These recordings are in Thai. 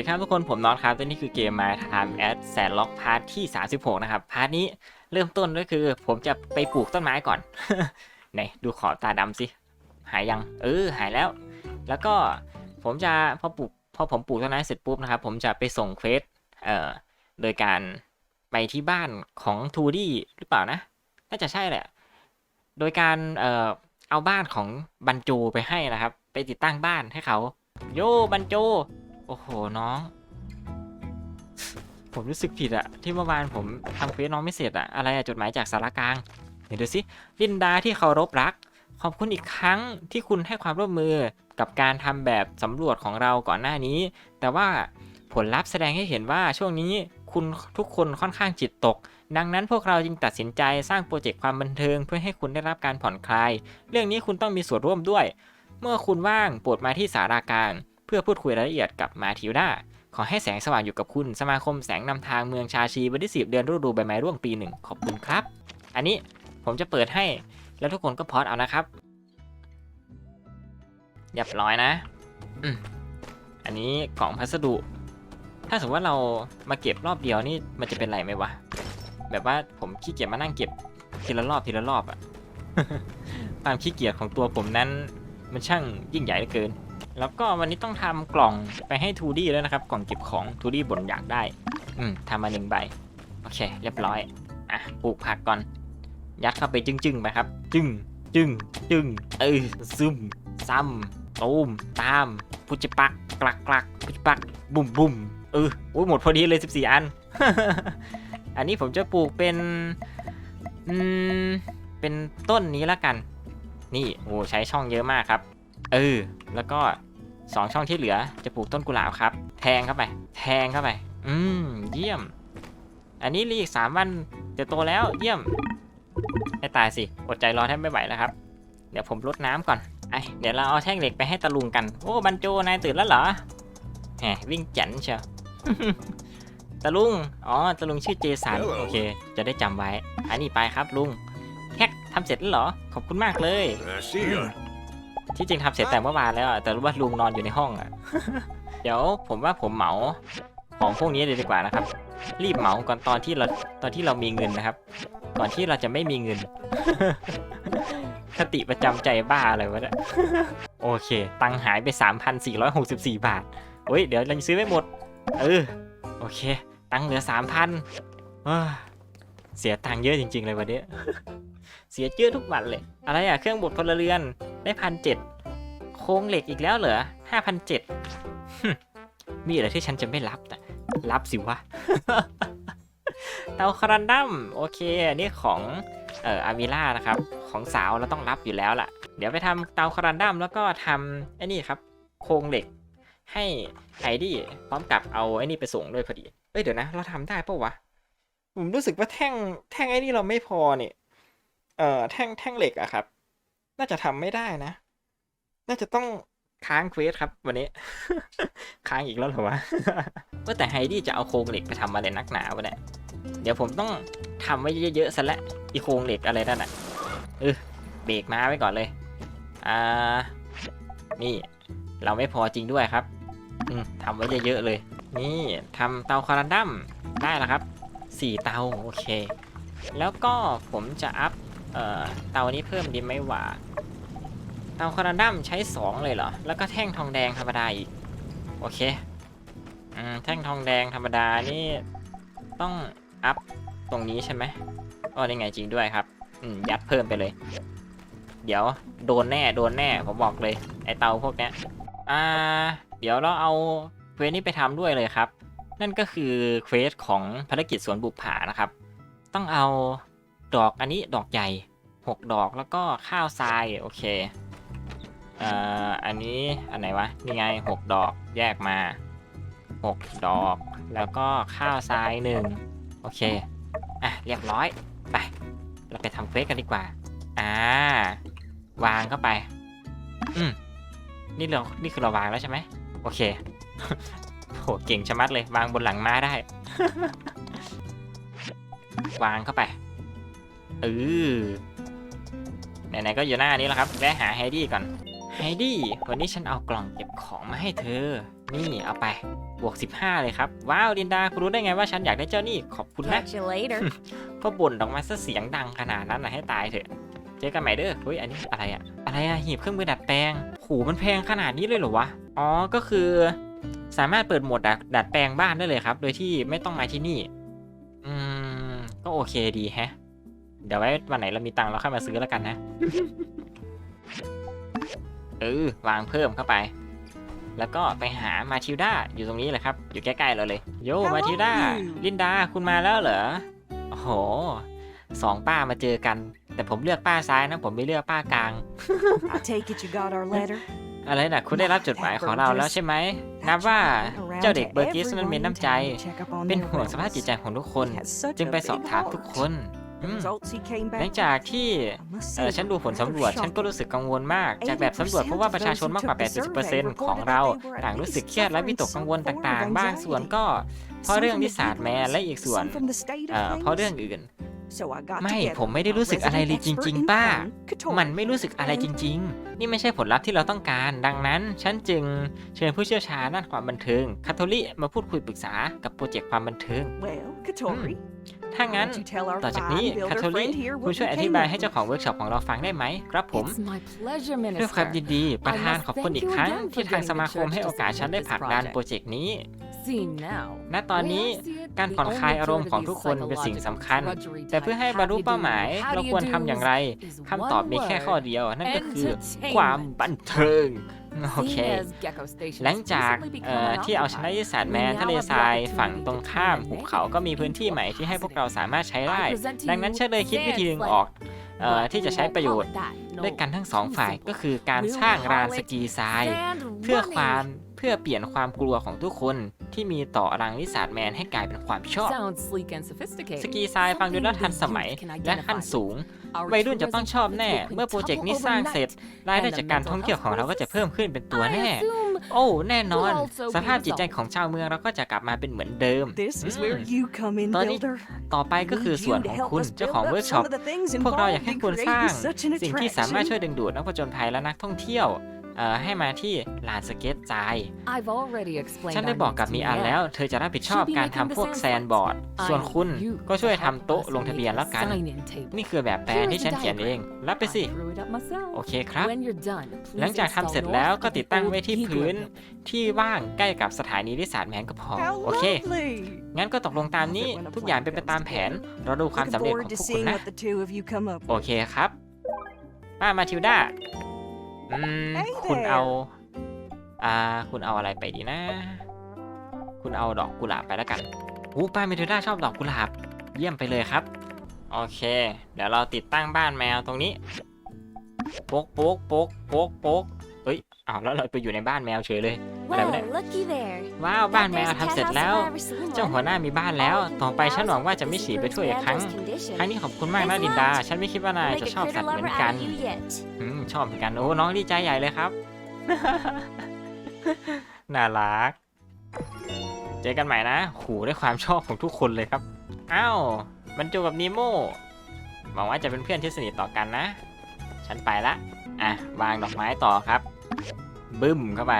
ดีครับทุกคนผมน็อตครับและนี่คือเกม My Time at แสนล็อกพาร์ทที่ 36 นะครับ พาร์ทนี้เริ่มต้นก็คือผมจะไปปลูกต้นไม้ก่อนไหนดูขอบตาดำสิ หายยัง เออ หายแล้ว แล้วก็ผมจะพอปลูกพอผมปลูกต้นไม้เสร็จปุ๊บนะครับ ผมจะไปส่งเควสเอ่อโดยการไปที่บ้านของทูดี้หรือเปล่านะ น่าจะใช่แหละ โดยการเอ่อเอาบ้านของบันโจไปให้นะครับ ไปติดตั้งบ้านให้เขา โยบันจโอ้โหน้อง ผมรู้สึกผิดอะที่เมื่อวานผมทำเควสน้องไม่เสร็จอะอะไรอะจดหมายจากสารกลาง เดี๋ยวดูสิลินดาที่เคารพรัก ขอบคุณอีกครั้งที่คุณให้ความร่วมมือกับการทำแบบสำรวจของเราก่อนหน้านี้ แต่ว่าผลลัพธ์แสดงให้เห็นว่าช่วงนี้คุณทุกคนค่อนข้างจิตตก ดังนั้นพวกเราจึงตัดสินใจสร้างโปรเจกต์ความบันเทิงเพื่อให้คุณได้รับการผ่อนคลาย เรื่องนี้คุณต้องมีส่วนร่วมด้วย เมื่อคุณว่างโปรดมาที่สารากลาง พื่อพูดคุยรายละเอียดกับมาทิวดาขอให้แสงสว่างอยู่กับคุณ สมาคมแสงนำทางเมืองชาชีวันที่สิบเดือนฤดูใบไม้ร่วงปีหนึ่งขอบคุณครับ อันนี้ผมจะเปิดให้แล้วทุกคนก็พอดเอานะครับเรียบร้อยนะอืมอันนี้กล่องพัสดุ ถ้าสมมติว่าเรามาเก็บรอบเดียวนี่มันจะเป็นไรไหมวะ แบบว่าผมขี้เกียจมานั่งเก็บทีละรอบทีละรอบอะความขี้เกียจของตัวผมนั้น มันช่างยิ่งใหญ่เหลือเกิน แล้วก็วันนี้ต้องทำกล่องไปให้ทูดี้แล้วนะครับ กล่องเก็บของทูดี้บ่นอยากได้ อืมทำมาหนึ่งใบ โอเค เรียบร้อย อะ ปลูกผักก่อน ยัดเข้าไปจึ้งๆไปครับ จึ้งจึ้งจึ้งเออซึมซ้ำตูมตาม พุจิปักกลักกลักพุจิปัก บุ่มบุ่มเออโอ้ยหมดพอดีเลย 14 อัน อันนี้ผมจะปลูกเป็นอืมเป็นต้นนี้ละกัน นี่โอ้ใช้ช่องเยอะมากครับ เออ แล้วก็สองช่องที่เหลือจะปลูกต้นกุหลาบครับ แทงเข้าไป แทงเข้าไป อืม เยี่ยม อันนี้รีอีกสามวันจะโตแล้ว เยี่ยมให้ตายสิ อดใจรอแทบไม่ไหวแล้วครับ เดี๋ยวผมรดน้ำก่อน ไอเดี๋ยวเราเอาแท่งเหล็กไปให้ตะลุงกัน โอ้ บันโจ นายตื่นแล้วเหรอ แหมวิ่งจันเชียวตะลุง อ๋อ ตะลุงชื่อเจสัน Hello โอเค จะได้จำไว้ อันนี้ไปครับลุงแท็กทำเสร็จแล้วเหรอ ขอบคุณมากเลย I see ya. ที่จริงทำเสร็จแต่เมื่อวานแล้วอะแต่รู้ว่าลุงนอนอยู่ในห้องอะ เดี๋ยวผมว่าผมเหมาของพวกนี้เลยดีกว่านะครับ รีบเหมาก่อนตอนที่เราตอนที่เรามีเงินนะครับ ก่อนที่เราจะไม่มีเงิน คติประจำใจบ้าอะไรวะเนี่ย โอเค ตังค์หายไป 3,464 บาทโอ้ย เดี๋ยวเราจะซื้อไม่หมด เออ โอเค ตังค์เหลือ 3,000เอ้อ เสียตังค์เยอะจริง ๆ เลยวันนี้ เสียเยอะทุกวันเลย อะไรอะเครื่องบดพลเรือนได้พันเจ็ดโครงเหล็กอีกแล้วเหรอห้าพันเจ็ดมีอะไรที่ฉันจะไม่รับนะรับสิวะ เตาคารันดัมโอเค อันนี้ของเอ่ออาวิล่านะครับ ของสาวเราต้องรับอยู่แล้วล่ะ เดี๋ยวไปทำเตาคารันดัมแล้วก็ทำไอ้นี่ครับ โครงเหล็กให้ไอดี้พร้อมกับเอาไอ้นี่ไปส่งด้วยพอดี เอ้ยเดี๋ยวนะ เราทำได้ปะวะ ผมรู้สึกว่าแท่งแท่งไอ้นี่เราไม่พอเนี่ยเอ่อแท่งแท่งเหล็กอะครับ น่าจะทำไม่ได้นะ น่าจะต้องค้างเควสครับ วันนี้ ค้างอีกแล้วเหรอวะว่าแต่ไฮดี้จะเอาโครงเหล็กไปทำอะไรนักหนาวะเนี่ยเดี๋ยวผมต้องทำไว้เยอะๆซะและอีโครงเหล็กอะไรนั่นน่ะเออเบรกม้าไว้ก่อนเลยอ่านี่ เราไม่พอจริงด้วยครับ อืมทำไว้เยอะๆเลย นี่ทำเตาคารันดัมได้แล้วครับ สี่เตาโอเค แล้วก็ผมจะอัพเอ่อเตานี้เพิ่มดีไหมวะเตาคาราดัมใช้ 2 เลยเหรอ แล้วก็แท่งทองแดงธรรมดาอีก โอเคอืมแท่งทองแดงธรรมดานี่ต้องอัพตรงนี้ใช่ไหมอ๋อนี่ไงจริงด้วยครับ อืมยัดเพิ่มไปเลย เดี๋ยวโดนแน่โดนแน่ผมบอกเลยไอเตาพวกเนี้ยอ่า เดี๋ยวเราเอาเวนี้ไปทำด้วยเลยครับ นั่นก็คือเควสของภารกิจสวนบุปผานะครับ ต้องเอาดอกอันนี้ดอกใหญ่ 6 ดอกแล้วก็ข้าวทรายโอเคเอ่ออันนี้อันไหนวะนี่ไง 6 ดอกแยกมา 6 ดอกแล้วก็ข้าวทรายหนึ่งโอเคอะเรียบร้อยไป เราไปทำเควสกันดีกว่าอ่าวางเข้าไป อืมนี่เรานี่คือเราวางแล้วใช่ไหมโอเค โหเก่งชะมัดเลยวางบนหลังม้าได้ วางเข้าไปเออไหนๆก็อยู่หน้านี้แล้วครับแวะหาไฮดี้ก่อนไฮดี้วันนี้ฉันเอากล่องเก็บของมาให้เธอ นี่เอาไปบวก 15 เลยครับ ว้าวลินดาคุณรู้ได้ไงว่าฉันอยากได้เจ้านี่ขอบคุณนะ Catch you later. ก็บ่นออกมาซะเสียงดังขนาดนั้นนะให้ตายเถอะ เจอกันใหม่เด้อเฮ้ยอันนี้อะไรอะอะไรอะหีบเครื่องมือดัดแปลงโหมันแพงขนาดนี้เลยเหรอวะ อ๋อก็คือ สามารถเปิดโหมดดัดดัดแปลงบ้านได้เลยครับ โดยที่ไม่ต้องมาที่นี่ อืม ก็โอเคดีแฮะ เดี๋ยวไว้วันไหนเรามีตังค์เราค่อยมาซื้อแล้วกันนะ เออ วางเพิ่มเข้าไป แล้วก็ไปหามาทิลดาอยู่ตรงนี้เลยครับ อยู่ใกล้ๆเราเลย โย How มาทิลดา are you? ลินดาคุณมาแล้วเหรอ โอ้โห สองป้ามาเจอกัน แต่ผมเลือกป้าซ้ายนะ ผมไม่เลือกป้ากลาง I take it you got our letter. อะไรนะคุณได้รับจดหมายของเราแล้วใช่ไหมนับว่าเจ้าเด็กเบอร์กิสนั้นมีน้ำใจ เป็นห่วงสภาพจิตใจของทุกคน จึงไปสอบถามทุกคนหลังจากที่ฉันดูผลสำรวจ ฉันก็รู้สึกกังวลมาก จากแบบสำรวจเพราะว่าประชาชนมากกว่า 80%ของเรา ต่างรู้สึกเครียดและวิตกกังวลต่างๆบ้างส่วนก็เพราะเรื่องนิสาดแมนและอีกส่วนเพราะเรื่องอื่น ไม่ ผมไม่ได้รู้สึกอะไรเลยจริง ๆ ป้า มันไม่รู้สึกอะไรจริง ๆ นี่ไม่ใช่ผลลัพธ์ที่เราต้องการ ดังนั้นฉันจึงเชิญผู้เชี่ยวชาญด้านความบันเทิงคาโทลิมาพูดคุยปรึกษากับโปรเจกต์ความบันเทิงถ้างั้น ต่อจากนี้คาโทลิคุณช่วยอธิบายให้เจ้าของเวิร์กช็อปของเราฟังได้ไหม ครับผม It's my pleasure, ด้วยความ Minister. ยินดี ประธานขอบคุณอีกครั้ง I must thank you again ที่ทางสมาคม for giving ให้โอกาสฉันได้ผลักดันโปรเจกต์นี้ See now. ณตอนนี้การผ่อนคลายอารมณ์ของทุกคนเป็นสิ่งสำคัญ แต่เพื่อให้บรรลุเป้าหมายเราควรทำอย่างไรคำตอบมีแค่ข้อเดียว นั่นก็คือความบันเทิงโอเค หลังจากเอ่อที่เอาชนะยุทธศาสตร์แมนทะเลทรายฝั่งตรงข้ามหุบเขาก็มีพื้นที่ใหม่ที่ให้พวกเราสามารถใช้ได้ ดังนั้นฉันเลยคิดวิธีหนึ่งออกเอ่อที่จะใช้ประโยชน์ด้วยกันทั้งสองฝ่ายก็คือการสร้างรานสกีทราย เพื่อความเพื่อเปลี่ยนความกลัวของทุกคน ที่มีต่อรังนิสาดแมนให้กลายเป็นความชอบ สกีทรายฟังดูน่าทันสมัยและขั้นสูง วัยรุ่นจะต้องชอบแน่ เมื่อโปรเจกต์นี้สร้างเสร็จ รายได้จากการท่องเที่ยวของเราก็จะเพิ่มขึ้นเป็นตัวแน่ โอ้ แน่นอน สภาพจิตใจของชาวเมืองเราก็จะกลับมาเป็นเหมือนเดิม This is where you come in, ตอนนี้ Builder. ต่อไปก็คือส่วนของคุณเจ้าของเวิร์กช็อป พวกเราอยากให้คุณสร้าง สิ่งที่สามารถช่วยดึงดูดนักผจญภัยและนักท่องเที่ยวเอ่อ ให้มาที่ลานสเก็ตทราย ฉันได้บอกกับมีอันแล้ว เธอจะรับผิดชอบการทำพวกแซนบอร์ด ส่วนคุณก็ช่วยทำโต๊ะลงทะเบียนแล้วกัน นี่คือแบบแปลนที่ฉันเขียนเอง รับไปสิ โอเคครับ หลังจากทำเสร็จแล้วก็ติดตั้งไว้ที่พื้นที่ว่างใกล้กับสถานีนิสสัตแมนก็พอ How โอเค lovely. งั้นก็ตกลงตามนี้ทุกอย่างเป็นไปตามแผน เราดูความ Looking สำเร็จของ forward พ to วกคุณ seeing นะ what the two of you come up โอ with. เคครับป้ามาทิวด้า อืม Hey คุณ there เอา อ่า คุณเอาอะไรไปดีนะ คุณเอาดอกกุหลาบไปแล้วกันโอ้ป้ามาทิวด้าชอบดอกกุหลาบ เยี่ยมไปเลยครับ โอเค เดี๋ยวเราติดตั้งบ้านแมวตรงนี้ โป๊กโป๊กโป๊กโป๊กโป๊กเอ้ยอ้าวแล้วเราไปอยู่ในบ้านแมวเฉยเลยอะไรวะเนี่ย Well, looky there. ว้าวบ้าน Bet แมว there's a ทำเสร็จ townhouse แล้ว if I ever seen เจ้า one. หัวหน้ามีบ้านแล้ว All you ต่อไปฉันหวังว่าจะไม่ house ฉีไป is ทั่วอีกครั้ง Randall's condition. ครั้งนี้ขอบคุณมากนะ Thanks a ดินดา lot. ฉันไม่คิดว่านาย Make จะ a ชอบสัต critter ว์เหมือน lover กัน out of you yet. อืมชอบเหมือนกันโอ้น้องดีใจใหญ่เลยครับ น่ารัก เจอกันใหม่นะหูด้วยความชอบของทุกคนเลยครับอ้าวบรรจบกับนีโมหวังว่าจะเป็นเพื่อนที่สนิทต่อกันนะ ฉันไปละอะวางดอกไม้ต่อครับ บึ้มเข้าไป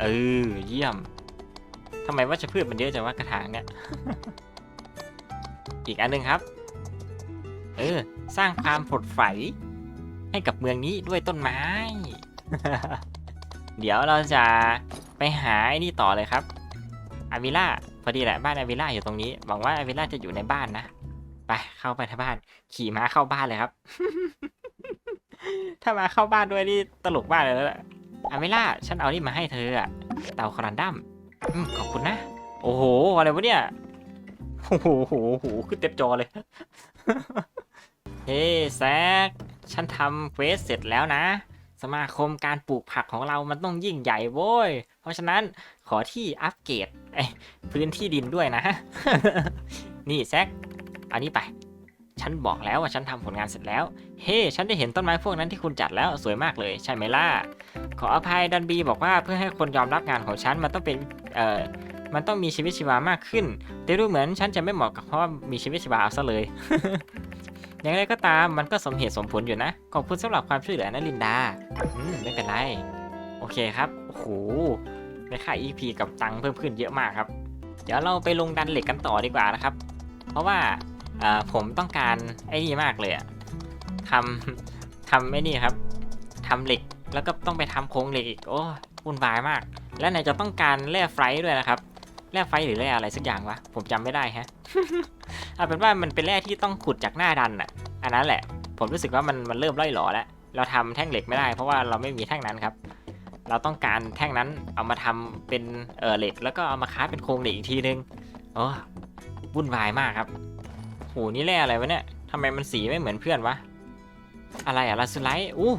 เออ เยี่ยมทำไมว่าจะพืชมันเยอะจังว่ากระถางเนี่ย อีกอันหนึงครับ เออ สร้างความผดใสให้กับเมืองนี้ด้วยต้นไม้ เดี๋ยวเราจะไปหาไอ้นี่ต่อเลยครับอาวิล่าพอดีแหละบ้านอาวิล่าอยู่ตรงนี้หวังว่าอาวิล่าจะอยู่ในบ้านนะไปเข้าไปที่บ้าน ขี่ม้าเข้าบ้านเลยครับ ถ้ามาเข้าบ้านด้วยนี่ตลกมากเลยแล้วแหละ อาวิล่า ฉันเอานี่มาให้เธออะเตาคอรันดัมอืมขอบคุณนะ โอ้โห อะไรวะเนี่ย โอ้โหโหโหขึ้นเต็มจอเลย เฮ้แซก ฉันทำเควสเสร็จแล้วนะ สมาคมการปลูกผักของเรามันต้องยิ่งใหญ่โว้ย เพราะฉะนั้นขอที่อัปเกรดพื้นที่ดินด้วยนะ นี่แซกเอานี้ไป ฉันบอกแล้วว่าฉันทำผลงานเสร็จแล้ว เฮ้ ฉันได้เห็นต้นไม้พวกนั้นที่คุณจัดแล้วสวยมากเลยใช่ไหมล่ะ ขออภัยดันบีบอกว่าเพื่อให้คนยอมรับงานของฉันมันต้องเป็น เอ่อ มันต้องมีชีวิตชีวามากขึ้น แต่ดูเหมือนฉันจะไม่เหมาะกับเพราะมีชีวิตชีวาเอาซะเลย อย่างไรก็ตามมันก็สมเหตุสมผลอยู่นะ ขอบคุณสำหรับความช่วยเหลือนะลินดา อืมไม่เป็นไร โอเคครับ โอ้โหได้ค่า EP กับตังค์เพิ่มขึ้นเยอะมากครับ เดี๋ยวเราไปลงดันเหล็กกันต่อดีกว่านะครับ เพราะว่า อ่าผมต้องการไอ้นี่มากเลยอะทำทำไอ้นี่ครับทำเหล็กแล้วก็ต้องไปทำโครงเหล็กอีกโอ้วุ่นวายมาก และไหนจะต้องการแร่ไฟด้วยนะครับแร่ไฟหรือแร่อะไรสักอย่างวะผมจำไม่ได้ฮะเอาเป็นว่ามันเป็นแร่ที่ต้องขุดจากหน้าดันอะอันนั้นแหละ ผมรู้สึกว่ามันมันเริ่มล่อยหลอแล้วเราทำแท่งเหล็กไม่ได้ เพราะว่าเราไม่มีแท่งนั้นครับ เราต้องการแท่งนั้นเอามาทำเป็นเออเหล็ก แล้วก็เอามาค้าเป็นโครงเหล็กอีกทีนึงโอ้วุ่นวายมากครับ โหนี่แร่อะไรวะเนี่ยทำไมมันสีไม่เหมือนเพื่อนวะ อะไรอะลาสไลท์อู้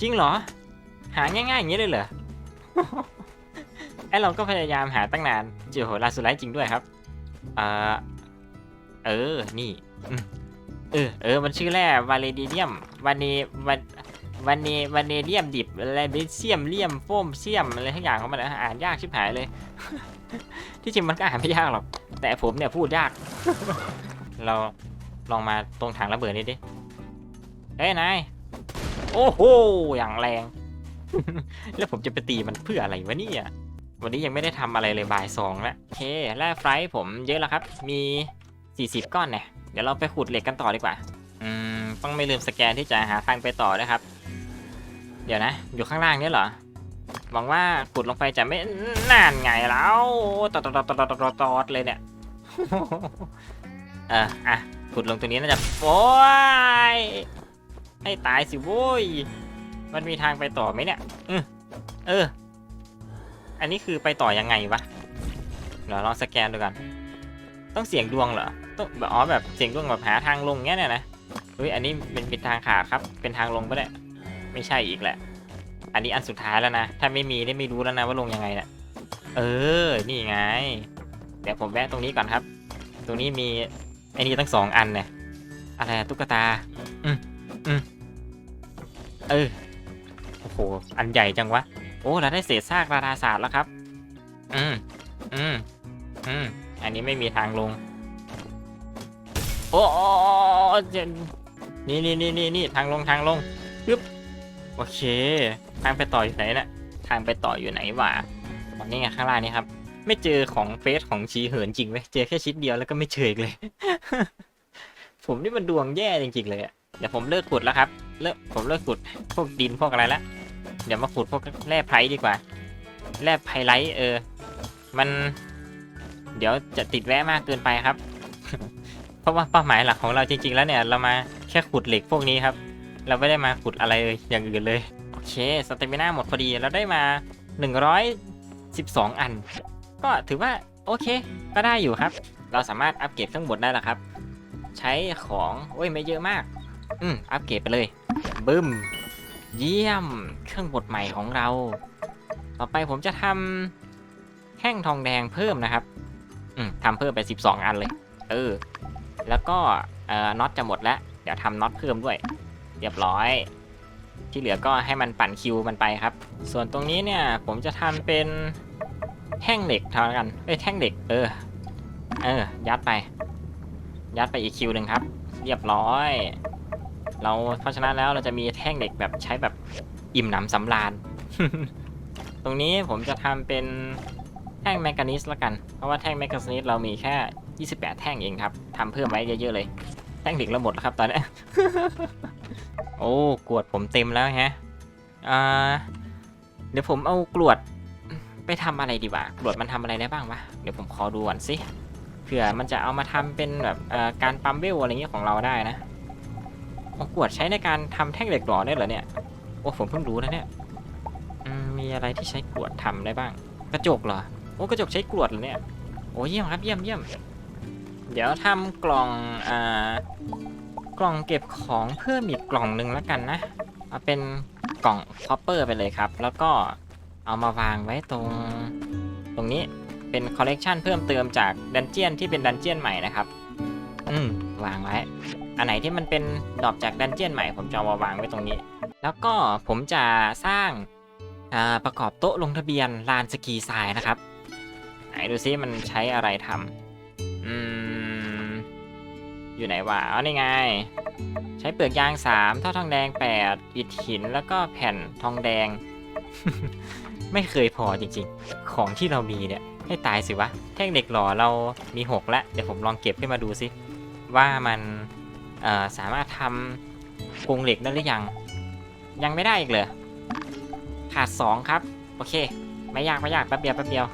จริงเหรอ หาง่ายๆอย่างนี้เลยเหรอไอเราก็พยายามหาตั้งนานเจอโหลาสไลท์จริงด้วยครับเออเออนี่เออเออมันชื่อแร่วาเลดีเนียมวาเนวันวันเนวันเนเดียมดิบอะไรเบเซียมเลียมโฟมเซียมอะไรทั้งอย่างของมันนะอ่านยากชิบหายเลย ที่จริงมันก็อ่านไม่ยากหรอก แต่ผมเนี่ยพูดยาก เราลองมาตรงถังระเบิดนี้ดิ เฮ้ยนาย โอ้โห อย่างแรง แล้วผมจะไปตีมันเพื่ออะไรวะเนี่ย วันนี้ยังไม่ได้ทำอะไรเลยบ่ายสองแล้วโอเคแร่ไฟผมเยอะแล้วครับ มี 40 ก้อนเนี่ย เดี๋ยวเราไปขุดเหล็กกันต่อดีกว่า อืม ต้องไม่ลืมสแกนที่จะหาทางไปต่อนะครับ เดี๋ยวนะ อยู่ข้างล่างนี่เหรอ หวังว่าขุดลงไปจะไม่นานไงแล้วตอตอดตอดตอดตอดตอดเลยเนี่ย เอออะขุดลงตรงนี้น่าจะโอ้ยให้ตายสิโว้ยมันมีทางไปต่อไหมเนี่ยเออเออ อันนี้คือไปต่อยังไงวะเดี๋ยวลองสแกนดูกัน ต้องเสียงดวงเหรอต้องแบบอ๋อแบบเสียงดวงแบบหาทางลงเงี้ยเนี่ยนะเฮ้ยอันนี้เป็นเป็นทางขาดครับ เป็นทางลงปะเนี่ยไม่ใช่อีกแหละ อันนี้อันสุดท้ายแล้วนะ ถ้าไม่มีได้ไม่รู้แล้วนะว่าลงยังไงเนี่ยเออ นี่ไง เดี๋ยวผมแวะตรงนี้ก่อนครับ ตรงนี้มี ไอ้นี่ตั้งสองอันเนี่ยอะไรตุ๊กตา อืมอืมเออ โอ้โห อันใหญ่จังวะ โอ้ เราได้เศษซากราดาศาสตร์แล้วครับ อืม อืม อืม อันนี้ไม่มีทางลง โอ้โอ้โอ้โอ้เจนนี่นี่นี่นี่นี่ทางลงทางลงปึ๊บ โอเค ทางไปต่ออยู่ไหนน่ะ ทางไปต่ออยู่ไหนวะตอนนี้ไงข้างล่างนี้ครับ ไม่เจอของเฟสของชีเหินจริงเว้ยเจอแค่ชิ้นเดียวแล้วก็ไม่เจออีกเลย ผมนี่มันดวงแย่จริงๆเลยอะเดี๋ยวผมเลิกขุดแล้วครับ เลิกผมเลิกขุดพวกดินพวกอะไรละ เดี๋ยวมาขุดพวกแร่ไพรดีกว่า แร่ไพไลท์เออ มัน เดี๋ยวจะติดแวะมากเกินไปครับ เพราะว่าเป้าหมายหลักของเราจริง ๆ แล้วเนี่ย เรามาแค่ขุดเหล็กพวกนี้ครับ เราไม่ได้มาขุดอะไรเลยอย่างอื่นเลย โอเค สเตมิน่าหมดพอดี เราได้มา 112 อัน ก็ถือว่าโอเค ก็ได้อยู่ครับ เราสามารถอัปเกรดเครื่องบดได้แล้วครับ ใช้ของโอ้ยไม่เยอะมาก อืมอัปเกรดไปเลยบึ้ม เยี่ยมเครื่องบดใหม่ของเรา ต่อไปผมจะทำแท่งทองแดงเพิ่มนะครับ อืมทำเพิ่มไป 12 อันเลย เออ แล้วก็เอ่อน็อตจะหมดแล้ว เดี๋ยวทำน็อตเพิ่มด้วย เรียบร้อย ที่เหลือก็ให้มันปั่นคิวมันไปครับ ส่วนตรงนี้เนี่ยผมจะทำเป็น แท่งเหล็กเท่ากันเอ้ยแท่งเหล็ก เออ เออ ยัดไป ยัดไปอีกคิวหนึ่งครับ เรียบร้อย เราเพราะฉะนั้นแล้วเราจะมีแท่งเหล็กแบบใช้แบบอิ่มหนำสำราญ ตรงนี้ผมจะทำเป็นแท่งแมกนิสละกัน เพราะว่าแท่งแมกนิสเรามีแค่ 28 แท่งเองครับทำเพิ่มไว้เยอะๆเลย แท่งเหล็กเราหมดแล้วครับตอนนี้ โอ้กวดผมเต็มแล้วฮะ อ่า เดี๋ยวผมเอากรวด ไปทำอะไรดีวะกรวดมันทำอะไรได้บ้างวะเดี๋ยวผมขอดูก่อนสิเผื่อมันจะเอามาทำเป็นแบบการปั๊มเวลอะไรเงี้ยของเราได้นะโอ้กรวดใช้ในการทำแท่งเหล็กหล่อได้เหรอเนี่ยโอ้ผมเพิ่งรู้นะเนี่ยมีอะไรที่ใช้กรวดทำได้บ้าง กระจกเหรอโอ้กระจกใช้กรวดเหรอเนี่ยโอ้เยี่ยมครับเยี่ยมเยี่ยมเดี๋ยวทำกล่องอ่ากล่องเก็บของเพิ่มอีกกล่องหนึ่งแล้วกันนะเอาเป็นกล่องคอปเปอร์ไปเลยครับ แล้วก็ เอามาวางไว้ตรงตรงนี้เป็นคอลเลกชันเพิ่มเติมจากดันเจียนที่เป็นดันเจียนใหม่นะครับอืมวางไว้ อันไหนที่มันเป็นดรอปจากดันเจียนใหม่ผมจะมาวางไว้ตรงนี้ แล้วก็ผมจะสร้างอ่าประกอบโต๊ะลงทะเบียนลานสกีทรายนะครับไหนดูซิมันใช้อะไรทำอืมอยู่ไหนวะอ๋อนี่ไง ใช้เปลือกยาง3เท่าทองแดง 8 อิฐหินแล้วก็แผ่นทองแดง ไม่เคยพอจริงๆ ของที่เรามีเนี่ย ให้ตายสิวะ แท่งเหล็กหล่อเรามี 6 แล้ว เดี๋ยวผมลองเก็บขึ้นมาดูสิ ว่ามันสามารถทำกรงเหล็กได้หรือยัง ยังไม่ได้อีกเลยขาด 2 ครับ โอเค ไม่ยากไม่ยากแป๊บเดียวแป๊บเดียว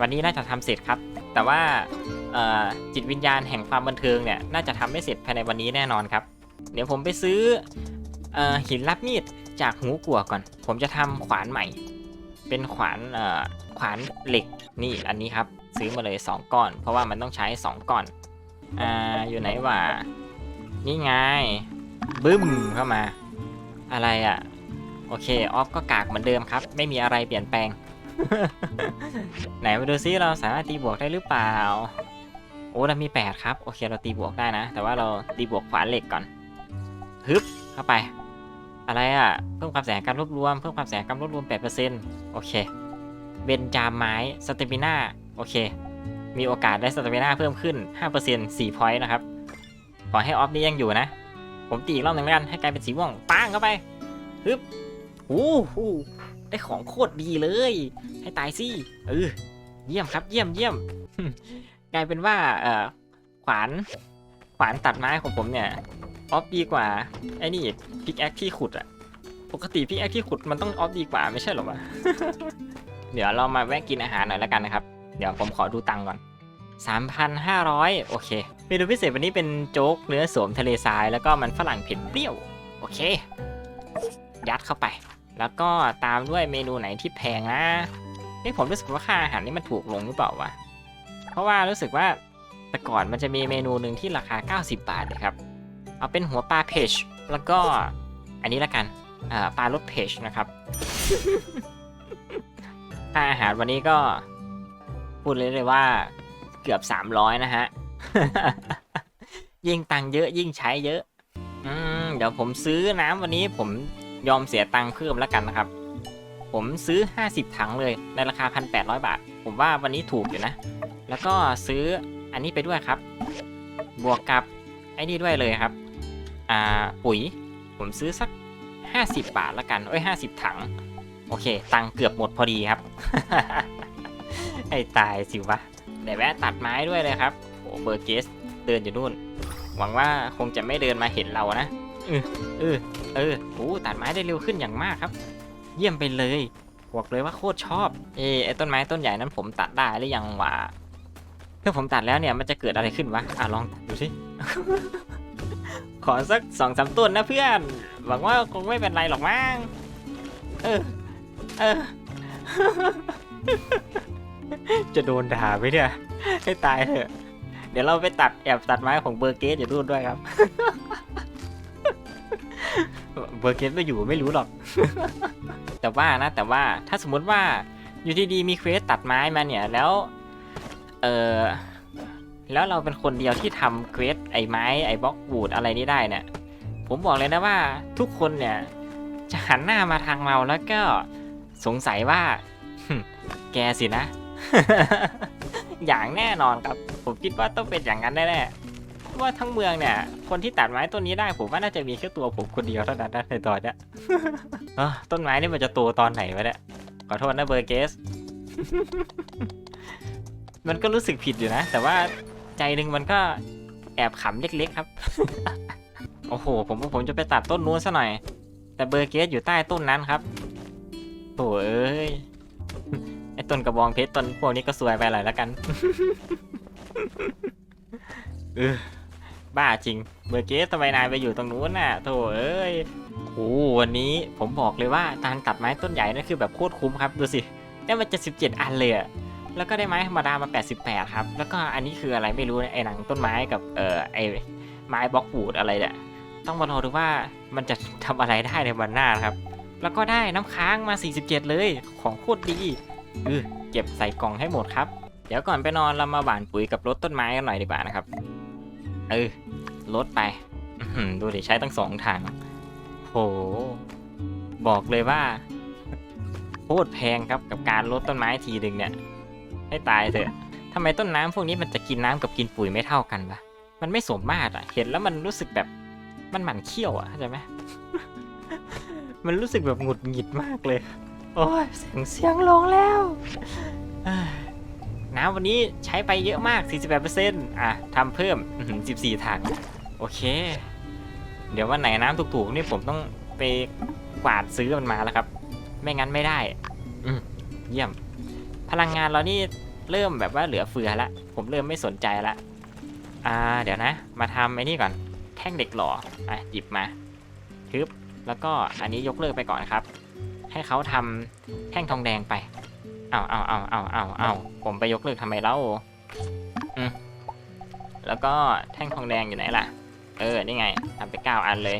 วันนี้น่าจะทำเสร็จครับ แต่ว่าจิตวิญญาณแห่งความบันเทิงเนี่ย น่าจะทำไม่เสร็จภายในวันนี้แน่นอนครับ เดี๋ยวผมไปซื้ออหินรับมีดจากหูกัวก่อน ผมจะทำขวานใหม่ เป็นขวานเอ่อขวานเหล็กนี่อันนี้ครับ ซื้อมาเลย 2 ก้อน เพราะว่ามันต้องใช้ 2 ก้อนอ่าอยู่ไหนวะนี่ไงบึ้มเข้ามา อะไรอะ่ะ โอเคออฟก็กากเหมือนเดิมครับ ไม่มีอะไรเปลี่ยนแปลง ไหนมาดูซิเราสามารถตีบวกได้หรือเปล่า โอ้เรามี 8 ครับ โอเคเราตีบวกได้นะ แต่ว่าเราตีบวกขวานเหล็กก่อนฮึบเข้าไป อะไรอะ่ะ เพิ่มความแสงการรวบรวม เพิ่มความแสงการรวบรวม 8%โอเค เบนจามไม้ สเตมิน่า โอเค มีโอกาสได้สเตมิน่าเพิ่มขึ้น 5% 4 พอยต์นะครับ ขอให้ออฟนี้ยังอยู่นะ ผมตีอีกรอบหนึ่งแล้วกัน ให้กลายเป็นสีม่วงปังเข้าไปฮึบโอ้โหได้ของโคตรดีเลย ให้ตายสิ เออ เยี่ยมครับ เยี่ยมเยี่ยม กลายเป็นว่า เออขวาน ขวานตัดไม้ของผมเนี่ย ออฟดีกว่าไอ้นี่พิกแอคที่ขุดอะปกติพิกแอคที่ขุดมันต้องออฟดีกว่าไม่ใช่หรอวะ เดี๋ยวเรามาแวะกินอาหารหน่อยแล้วกันนะครับ เดี๋ยวผมขอดูตังก่อน 3,500 โอเค เมนูพิเศษวันนี้เป็นโจ๊กเนื้อสวมทะเลทรายแล้วก็มันฝรั่งเผ็ดเปรี้ยว โอเค ยัดเข้าไป แล้วก็ตามด้วยเมนูไหนที่แพงนะนี่ผมรู้สึกว่าค่าอาหารนี่มันถูกลงหรือเปล่าวะ เพราะว่ารู้สึกว่าแต่ก่อนมันจะมีเมนูหนึ่งที่ราคา 90 บาทเลยครับ เอาเป็นหัวปลาเพชแล้วก็อันนี้ละกันปลารสเพชนะครับค่าอาหารวันนี้ก็ พูดเลยเลยว่าเกือบ300นะฮะ ยิ่งตังค์เยอะยิ่งใช้เยอะ อืมเดี๋ยวผมซื้อน้ำวันนี้ผมยอมเสียตังค์เพิ่มแล้วกันนะครับ ผมซื้อ 50 ถังเลยในราคา 1,800 บาท ผมว่าวันนี้ถูกอยู่นะ แล้วก็ซื้ออันนี้ไปด้วยครับ บวกกับไอ้นี่ด้วยเลยครับ อ่าปุ๋ย ผมซื้อสัก 50 บาทละกันเอ้ย50 ถัง โอเค ตังเกือบหมดพอดีครับ ไอ้ตายสิวะเดี๋ยวแวะตัดไม้ด้วยเลยครับโอ้เบอร์เกสเดินอยู่นู่น หวังว่าคงจะไม่เดินมาเห็นเรานะเออเออเออโอ้ตัดไม้ได้เร็วขึ้นอย่างมากครับ เยี่ยมไปเลยบอกเลยว่าโคตรชอบ เออไอต้นไม้ต้นใหญ่นั้นผมตัดได้หรือยังวะถ้าผมตัดแล้วเนี่ยมันจะเกิดอะไรขึ้นวะอะลองตัดดูสิ ขอสักสองสามต้นนะเพื่อน หวังว่าคงไม่เป็นไรหรอกมั้ง เออ เออ จะโดนด่าไหมเนี่ย ให้ตายเถอะ เดี๋ยวเราไปตัดแอบตัดไม้ของเบอร์เกสอยู่นู่นด้วยครับ เบอร์เกสไม่อยู่ไม่รู้หรอก แต่ว่านะ แต่ว่าถ้าสมมติว่าอยู่ดีๆมีเควสตัดไม้มาเนี่ยแล้ว เออ แล้วเราเป็นคนเดียวที่ทำเควสไอ้ไม้ไอ้บล็อกบูดอะไรนี้ได้เนี่ย ผมบอกเลยนะว่าทุกคนเนี่ย จะหันหน้ามาทางเราแล้วก็สงสัยว่า แกสินะ อย่างแน่นอนครับ ผมคิดว่าต้องเป็นอย่างนั้นแน่ๆเพราะว่าทั้งเมืองเนี่ย คนที่ตัดไม้ต้นนี้ได้ ผมว่าน่าจะมีแค่ตัวผมคนเดียวเท่านั้นในตอนเนี้ยเอ้อต้นไม้นี่มันจะโตตอนไหนวะเนี่ยขอโทษนะเบอร์เกส มันก็รู้สึกผิดอยู่นะ แต่ว่า ใจหนึ่งมันก็แอบขำเล็กๆครับ โอ้โห ผมว่าผมจะไปตัดต้นนู้นซะหน่อย แต่เบอร์เกสอยู่ใต้ต้นนั้นครับโถเอ้ย ไอ้ต้นกระบองเพชรต้นพวกนี้ก็สวยไปหน่อยแล้วกันเออบ้าจริง เบอร์เกสทำไมนายไปอยู่ตรงนู้นน่ะโถเอ้ยโอ้วันนี้ผมบอกเลยว่าการตัดไม้ต้นใหญ่นั่นคือแบบโคตรคุ้มครับ ดูสิได้มา77อันเลยอะ แล้วก็ได้ไม้ธรรมดามา 88 ครับ แล้วก็อันนี้คืออะไรไม่รู้นะไอ้หนังต้นไม้กับเอ่อไอ้ไม้บล็อกบูดอะไรเนี่ยต้องมารอดูว่ามันจะทำอะไรได้ในวันหน้าครับ แล้วก็ได้น้ำค้างมา 47 เลยของโคตรดีเออเก็บใส่กล่องให้หมดครับ เดี๋ยวก่อนไปนอนเรามาหว่านปุ๋ยกับรถต้นไม้กันหน่อยดีกว่านะครับ เออลดไปดูดิใช้ตั้งสองถังโหบอกเลยว่าโคตรแพงครับกับการลดต้นไม้ทีหนึ่งเนี่ย ให้ตายเถอะทำไมต้นน้ำพวกนี้มันจะกินน้ำกับกินปุ๋ยไม่เท่ากันวะมันไม่สมมาตรอะ เห็นแล้วมันรู้สึกแบบมันหมั่นเขี้ยวอะเข้าใจไหม มันรู้สึกแบบหงุดหงิดมากเลย โอ้ยเสียงเสียงลงแล้วน้ำวันนี้ใช้ไปเยอะมาก 48%อะทำเพิ่ม 14 ถัง โอเค เดี๋ยววันไหนน้ำถูกๆนี่ผมต้องไปกวาดซื้อมันมาแล้วครับ ไม่งั้นไม่ได้ อืมเยี่ยม พลังงานเรานี่เริ่มแบบว่าเหลือเฟือละ ผมเริ่มไม่สนใจละ อ่า เดี๋ยวนะ มาทำไอ้นี่ก่อน แท่งเด็กหล่ออะหยิบมาฮึบ แล้วก็อันนี้ยกเลิกไปก่อนครับ ให้เขาทำแท่งทองแดงไป เอาเอาเอาเอาเอาเอาผมไปยกเลิกทำไมเล่าอืมแล้วก็แท่งทองแดงอยู่ไหนล่ะ เออ นี่ไงทำไปเก้าอันเลย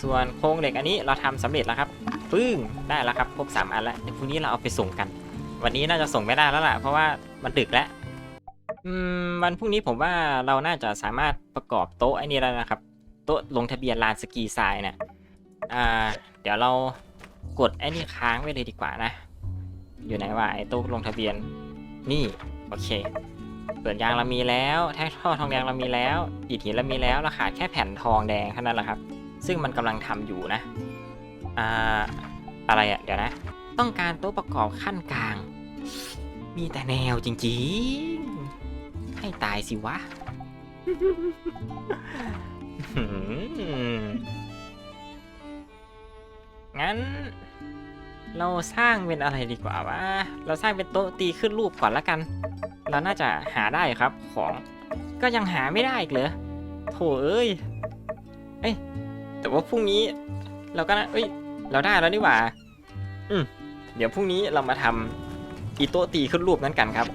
ส่วนโครงเหล็กอันนี้เราทำสำเร็จแล้วครับ ปึ้ง ได้แล้วครับ ครบสามอันแล้ว เดี๋ยวพรุ่งนี้เราเอาไปส่งกัน วันนี้น่าจะส่งไม่ได้แล้วล่ะ เพราะว่ามันดึกแล้วอืมวันพรุ่งนี้ผมว่าเราน่าจะสามารถประกอบโต๊ะไอ้นี่แล้วนะครับ โต๊ะลงทะเบียนลานสกีทรายเนี่ยอ่า เดี๋ยวเรากดไอ้นี่ค้างไว้เลยดีกว่านะ อยู่ไหนวะไอ้โต๊ะลงทะเบียน นี่โอเคเปิดยางเรามีแล้วแท่งท่อทองแดงเรามีแล้วอิฐหินเรามีแล้วเราขาดแค่แผ่นทองแดงเท่านั้นแหละครับ ซึ่งมันกำลังทำอยู่นะอ่าอะไรอะเดี๋ยวนะ ต้องการโต๊ะประกอบขั้นกลาง มีแต่แนวจริงๆ ให้ตายสิวะ งั้น เราสร้างเป็นอะไรดีกว่าวะ เราสร้างเป็นโต๊ะตีขึ้นรูปก่อนละกัน เราน่าจะหาได้ครับของ ก็ยังหาไม่ได้อีกเหรอ โถเอ้ย เอ้ย แต่ว่าพรุ่งนี้ เราก็นะเอ้ย เราได้แล้วนี่หว่า อืม เดี๋ยวพรุ่งนี้เรามาทำ อีโตตีขึ้นรูปนั้นกันครับ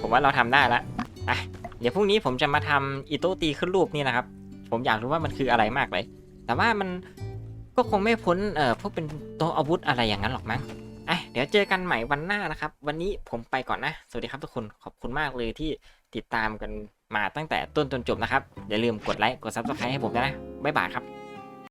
ผมว่าเราทำได้ละอะเดี๋ยวพรุ่งนี้ผมจะมาทำอีโตตีขึ้นรูปนี่นะครับ ผมอยากรู้ว่ามันคืออะไรมากเลย แต่ว่ามันก็คงไม่พ้นเอ่อพวกเป็นโต๊ะอาวุธอะไรอย่างนั้นหรอกมั้งอะเดี๋ยวเจอกันใหม่วันหน้านะครับ วันนี้ผมไปก่อนนะ สวัสดีครับทุกคนขอบคุณมากเลยที่ติดตามกันมาตั้งแต่ต้นจนจบนะครับ อย่าลืมกดไลค์กด subscribe ให้ผมด้วยนะ บ๊ายบายครับ